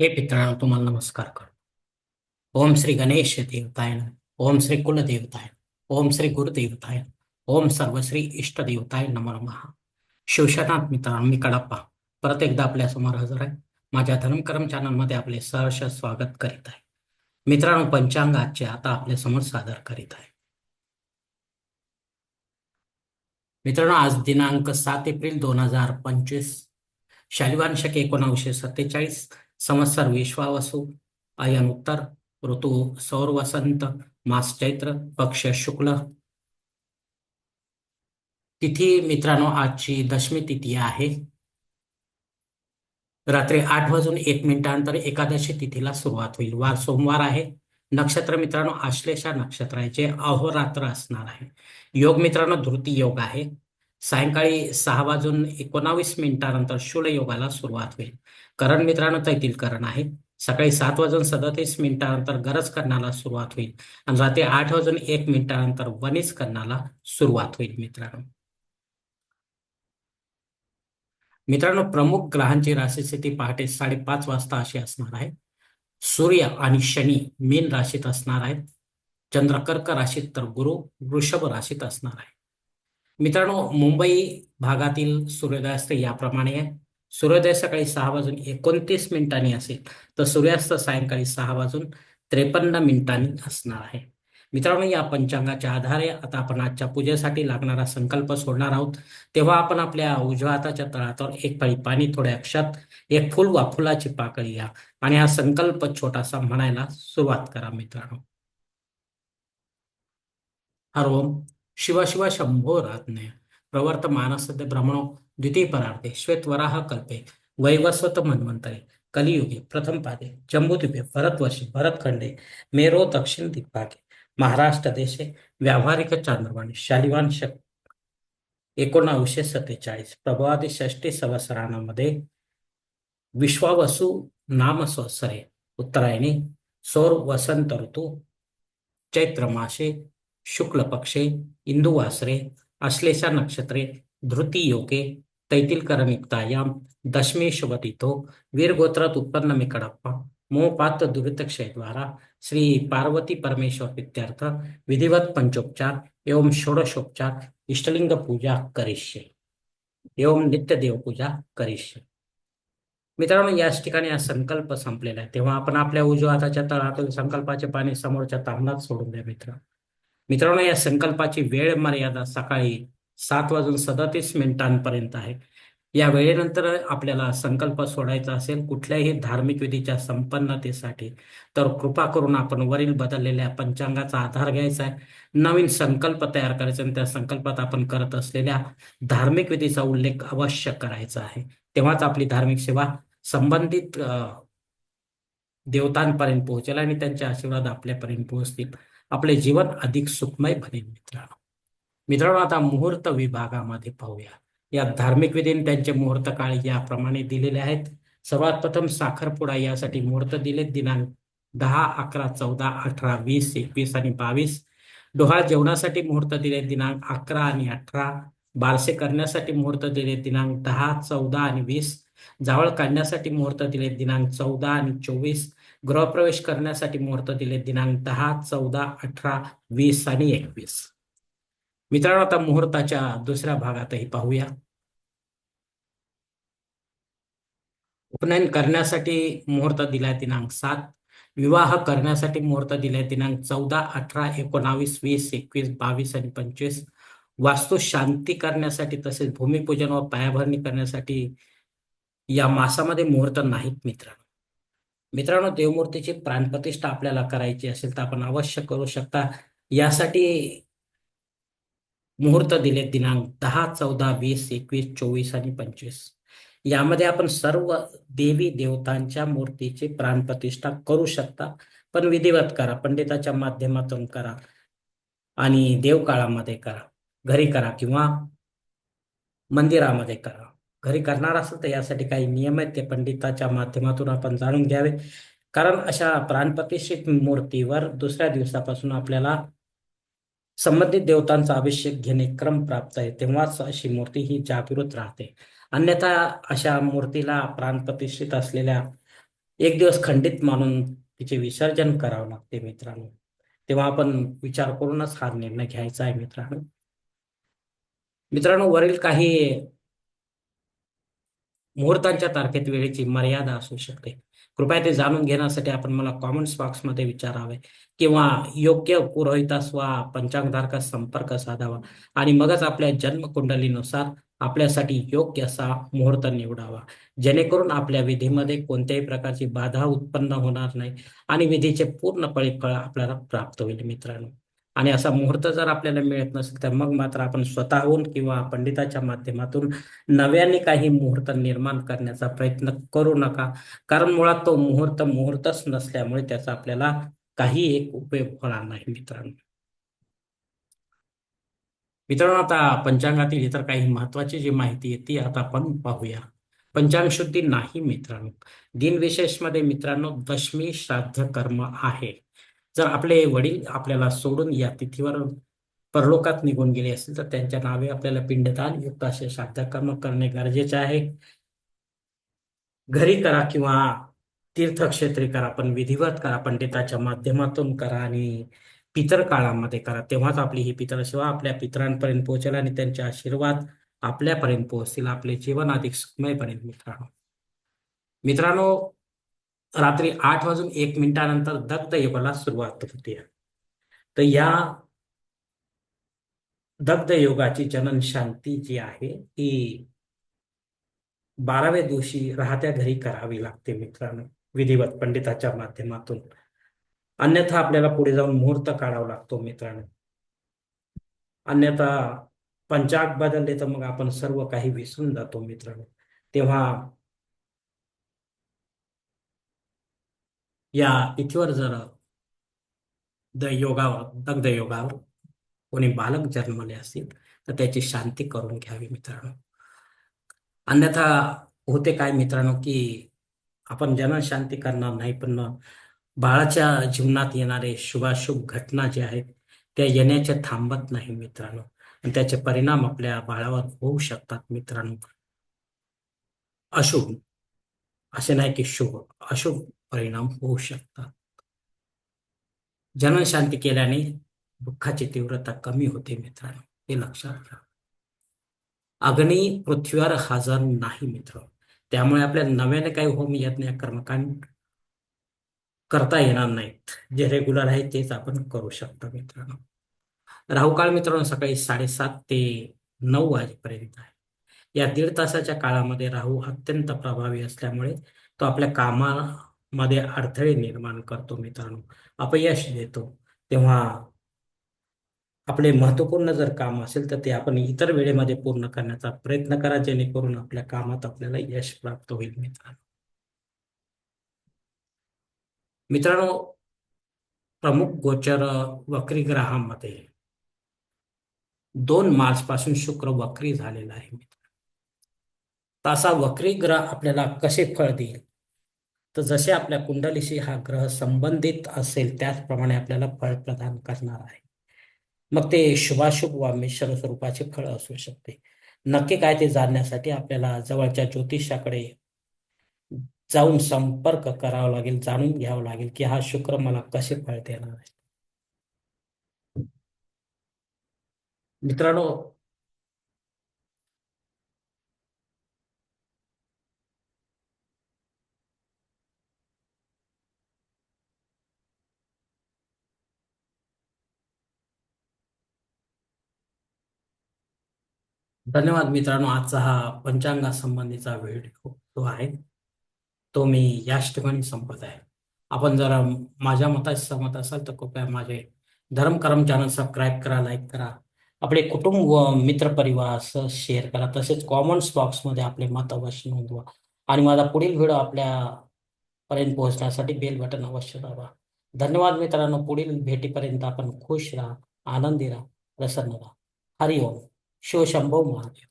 हे पितळा तुम्हाला नमस्कार करतो. ओम श्री गणेश देवताय ओम श्री कुलदेवताय ओम श्री गुरुदेवताय ओम सर्वश्री इष्टदेवताय नमो नमः. शिवशनाथ मित्र मी कडप्पा. परत एकदा आपल्यासमोर हजर आहे. माझ्या धर्मकर्म चॅनलमध्ये आपले सहर्ष स्वागत करीत आहे. मित्रांनो पंचांग आजचे आता आपल्यासमोर सादर करीत आहे. मित्रांनो आज दिनांक सात एप्रिल दोन हजार पंचवीस. शालिवान शक एकोणावीसशे सत्तेचाळीस. संवत्सर विश्वावसु अयन उत्तर ऋतु सौर वसंत मास चैत्र पक्ष शुक्ल। तिथी मित्रांनो आजची दशमी तिथी आहे. रात्री आठ वाजून एक मिनिटानंतर एकादशी तिथीला सुरुवात होईल. वार सोमवार आहे. नक्षत्र मित्रांनो आश्लेषा नक्षत्राचे अहोरात्र असणार आहे. योग मित्रांनो धृती योग आहे. सायंकाळी सहा वाजून एकोणावीस मिनिटानंतर शूल योगाला सुरुवात होईल. करण मित्रांनो येथील करण आहे. सकाळी सात वाजून सदतीस मिनिटानंतर गरज करण्याला सुरुवात होईल आणि रात्री आठ वाजून एक मिनिटानंतर वनिज करण्याला सुरुवात होईल मित्रांनो. मित्रांनो प्रमुख ग्रहांची राशीस्थिती पहाटे साडेपाच वाजता अशी असणार आहे. सूर्य आणि शनी मीन राशीत असणार आहेत. चंद्र कर्क राशीत तर गुरु वृषभ राशीत असणार आहे. मित्रांनो मुंबई भागातील सूर्योदयास्त याप्रमाणे आहे. सूर्योदय सकाळी सहा वाजून एकोणतीस मिनिटांनी असेल तर सूर्यास्त सायंकाळी सहा वाजून त्रेपन्न मिनिटांनी असणार आहे. मित्रांनो या पंचांगाच्या आधारे आता आपण आजच्या पूजेसाठी लागणारा संकल्प सोडणार आहोत. तेव्हा आपण आपल्या उजव्या हाताच्या तळातवर एक फळी पाणी थोड्या अक्षात एक फुल वा फुलाची पाकळी घ्या आणि हा संकल्प छोटासा म्हणायला सुरुवात करा मित्रांनो. हर ओम शिवा शिवा शंभो राज्ञ प्रवर्त भ्रमणो ब्रह्मणो द्वितीय परार्थे श्वेतवराह कल्पे वैवस्वत मन्वंतरे कलियुगे प्रथम पादे जम्बूद्वीपे भरतवर्षे भरतखंडे मेरो दक्षिण दिग्भागे महाराष्ट्र देशे व्यावहारिक चांद्रवाणी शालिवान शक एकोणावीसशे सत्तेचाळीस प्रभावादी षष्टी संवत्सरामध्ये विश्वावसु नाम संवत्सरे उत्तरायणी सौर वसंत ऋतू चैत्रमासे शुक्ल पक्षे इंदुवासरे अश्लेषा नक्षत्रे धृती योगे तैतिलकरणयुक्तायाम दशमी शुभतिथो वीरगोत्रात उत्पन्न मी कडप्पा मोहपात दुरितक्षय द्वारा श्री पार्वती परमेश्वर इत्यर्थ विधिवत पंचोपचार एवं षोडशोपचार इष्टलिंग पूजा करिष्ये। एवं नित्य देवपूजा करिष्ये। मित्रांनो याच ठिकाणी हा संकल्प संपलेला आहे. तेव्हा आपण आपल्या उजव्या हाताच्या तळातील संकल्पाचे पाणी समोरच्या तांबणात सोडून द्या मित्र मित्रांनो या संकल्पाची वेळ मर्यादा सकाळी सात वाजून सदतीस मिनिटांपर्यंत आहे. या वेळेनंतर आपल्याला संकल्प सोडायचा असेल कुठल्याही धार्मिक विधीच्या संपन्नतेसाठी तर कृपा करून आपण वरील बदललेल्या पंचांगाचा आधार घ्यायचा आहे. नवीन संकल्प तयार करायचा आणि त्या संकल्पात आपण करत असलेल्या धार्मिक विधीचा उल्लेख अवश्य करायचा आहे. तेव्हाच आपली धार्मिक सेवा संबंधित देवतांपर्यंत पोहोचेल आणि त्यांचे आशीर्वाद आपल्यापर्यंत पोहोचतील. आपले जीवन अधिक सुखमय बनेल मित्रांनो. मित्रांनो आता मुहूर्त विभागामध्ये पाहूया. या धार्मिक विधीने त्यांचे मुहूर्त काळ याप्रमाणे दिलेले आहेत. सर्वात प्रथम साखरपुडा यासाठी मुहूर्त दिले दिनांक दहा अकरा चौदा अठरा वीस एकवीस आणि बावीस. डोहाळ जेवणासाठी मुहूर्त दिले दिनांक अकरा आणि अठरा. बारसे करण्यासाठी मुहूर्त दिले दिनांक दहा चौदा आणि वीस. जावळ काढण्यासाठी मुहूर्त दिले दिनांक चौदा आणि चोवीस. गृहप्रवेश करण्यासाठी मुहूर्त दिले. दिनांक दहा चौदा अठरा वीस आणि एकवीस. मित्रांनो आता मुहूर्ताच्या दुसऱ्या भागातही पाहूया. उपनयन करण्यासाठी मुहूर्त दिलाय दिनांक सात. विवाह करण्यासाठी मुहूर्त दिलाय दिनांक चौदा अठरा एकोणावीस वीस एकवीस बावीस आणि पंचवीस. वास्तू शांती करण्यासाठी तसेच भूमिपूजन व पायाभरणी करण्यासाठी या मासामध्ये मुहूर्त नाहीत मित्रांनो. मित्रांनो देवमूर्तीची प्राणप्रतिष्ठा आपल्याला करायची असेल तर आपण अवश्य करू शकता. यासाठी मुहूर्त दिले दिनांक दहा चौदा वीस एकवीस चोवीस आणि पंचवीस. यामध्ये आपण सर्व देवी देवतांच्या मूर्तीची प्राणप्रतिष्ठा करू शकता. पण विधिवत करा पंडिताच्या माध्यमातून करा आणि देवकाळामध्ये करा. घरी करा किंवा मंदिरामध्ये करा. घरी करणार असेल तर यासाठी काही नियम आहेत ते पंडिताच्या माध्यमातून आपण जाणून घ्यावे. कारण अशा प्राणप्रतिष्ठित मूर्तीवर दुसऱ्या दिवसापासून आपल्याला संबंधित देवतांचा अभिषेक घेणे क्रम प्राप्त आहे तेव्हाच अशी मूर्ती ही जागृत राहते. अन्यथा अशा मूर्तीला प्राणप्रतिष्ठित असलेल्या एक दिवस खंडित मानून तिचे विसर्जन करावं लागते मित्रांनो. तेव्हा आपण विचार करूनच हा निर्णय घ्यायचा आहे मित्रांनो. मित्रांनो वरील काही मुहूर्तांच्या तारखेत वेळेची मर्यादा असू शकते. कृपया ते जाणून घेण्यासाठी आपण मला कॉमेंट्स बॉक्समध्ये विचारावे. किंवा योग्य पुरोहितास वा पंचांगधारकास संपर्क साधावा. आणि मगच आपल्या जन्मकुंडलीनुसार आपल्यासाठी योग्य असा मुहूर्त निवडावा. जेणेकरून आपल्या विधीमध्ये कोणत्याही प्रकारची बाधा उत्पन्न होणार नाही आणि विधीचे पूर्ण फळ आपल्याला प्राप्त होईल मित्रांनो. आणि असा मुहूर्त जर आपल्याला मिळत नसेल तर मग मात्र आपण स्वतःहून किंवा पंडिताच्या माध्यमातून नव्याने काही मुहूर्त निर्माण करण्याचा प्रयत्न करू नका. कारण मुळात तो मुहूर्त मुहूर्तच नसल्यामुळे त्याचा आपल्याला काही एक उपयोग होणार नाही मित्रांनो. मित्रांनो आता पंचांगातील इतर काही महत्वाची जी माहिती आहे ती आता आपण पाहूया. पंचांग शुद्धी नाही मित्रांनो. दिनविशेषमध्ये मित्रांनो दशमी श्राद्ध कर्म आहे. जर आपले वडील आपल्याला सोडून या तिथीवर परलोकात निघून गेले असतील तर त्यांच्या नावे आपल्याला पिंडदान युक्त असे श्राद्धकर्म करणे गरजेचे आहे. घरी करा किंवा तीर्थक्षेत्री करा पण विधिवत करा पंडिताच्या माध्यमातून करा आणि पितर काळामध्ये करा. तेव्हाच आपली ही पितर सेवा आपल्या पितरांपर्यंत पोहोचेल आणि त्यांचे आशीर्वाद आपल्यापर्यंत पोहोचतील. आपले जीवन अधिक सुखमय बनेल मित्रांनो. मित्रांनो रात्री आठ वाजून एक मिनिटानंतर दग्ध योगाला सुरुवात होते. तर या दग्ध योगाची जनन शांती जी आहे ती बाराव्या दिवशी राहत्या घरी करावी लागते मित्रांनो. विधिवत पंडिताच्या माध्यमातून. अन्यथा आपल्याला पुढे जाऊन मुहूर्त काढावा लागतो मित्रांनो. अन्यथा पंचाग बदलले तर मग आपण सर्व काही विसरून जातो मित्रांनो. तेव्हा या इथीवर जर द योगावर दग्ध योगावर कोणी बालक जन्मले असतील तर त्याची शांती करून घ्यावी मित्रांनो. अन्यथा होते काय मित्रांनो की आपण जनशांती करणार नाही पण बाळाच्या जीवनात येणारे शुभाशुभ घटना ज्या आहेत त्या येण्याचे थांबत नाही मित्रांनो. आणि त्याचे परिणाम आपल्या बाळावर होऊ शकतात मित्रांनो. अशुभ. असे नाही की शुभ. अशुभ परिणाम होऊ शकतात. जनशांती केल्याने दुःखाची तीव्रता कमी होते मित्रांनो हे लक्षात घ्या अग्नी पृथ्वीवर हजर नाही मित्र त्यामुळे आपल्या नव्याने काही होम यज्ञ कर्मकांड करता येणार नाहीत. जे रेग्युलर आहे तेच आपण करू शकतो मित्रांनो. राहुकाळ मित्रांनो सकाळी साडेसात ते नऊ वाजेपर्यंत आहे. या दीड तासाच्या काळामध्ये राहू अत्यंत प्रभावी असल्यामुळे तो आपल्या मध्ये अडथळे निर्माण करतो मित्रांनो. अपयश देतो. तेव्हा आपले महत्त्वपूर्ण जर काम असेल तर ते आपण इतर वेळेमध्ये पूर्ण करण्याचा प्रयत्न करा जेणेकरून आपल्या कामात आपल्याला यश प्राप्त होईल मित्रांनो. मित्रांनो प्रमुख गोचर वक्री ग्रहामध्ये दोन मार्च पासून शुक्र वक्री झालेला आहे मित्र तसा वक्री ग्रह आपल्याला कसे फळ देईल? तर जसे आपल्या कुंडलीशी हा ग्रह संबंधित असेल त्याचप्रमाणे आपल्याला फळ प्रदान करणार आहे. मग ते शुभाशुभ वा मिश्र स्वरूपाचे फळ असू शकते. नक्की काय ते जाणण्यासाठी आपल्याला जवळच्या ज्योतिषाकडे जाऊन संपर्क करावा लागेल जाणून घ्यावं लागेल की हा शुक्र मला कसे फळ देणार आहे. मित्रांनो धन्यवाद मित्रांनो आजचा हा पंचांगा संबंधीचा व्हिडिओ जो आहे तो मी याच ठिकाणी संपत आहे. आपण जर माझ्या मताशी सहमत असाल तर कृपया माझे धर्मकर्म चॅनल सबस्क्राईब करा लाईक करा. आपले कुटुंब व मित्रपरिवारासह शेअर करा. तसेच कॉमेंट्स बॉक्समध्ये आपले मत अवश्य नोंदवा. आणि माझा पुढील व्हिडिओ आपल्या पर्यंत पोहोचण्यासाठी बेल बटन अवश्य दाबा. धन्यवाद मित्रांनो पुढील भेटीपर्यंत आपण खुश राहा आनंदी राहा प्रसन्न राहा. हरिओम. शिवशंभो महादेव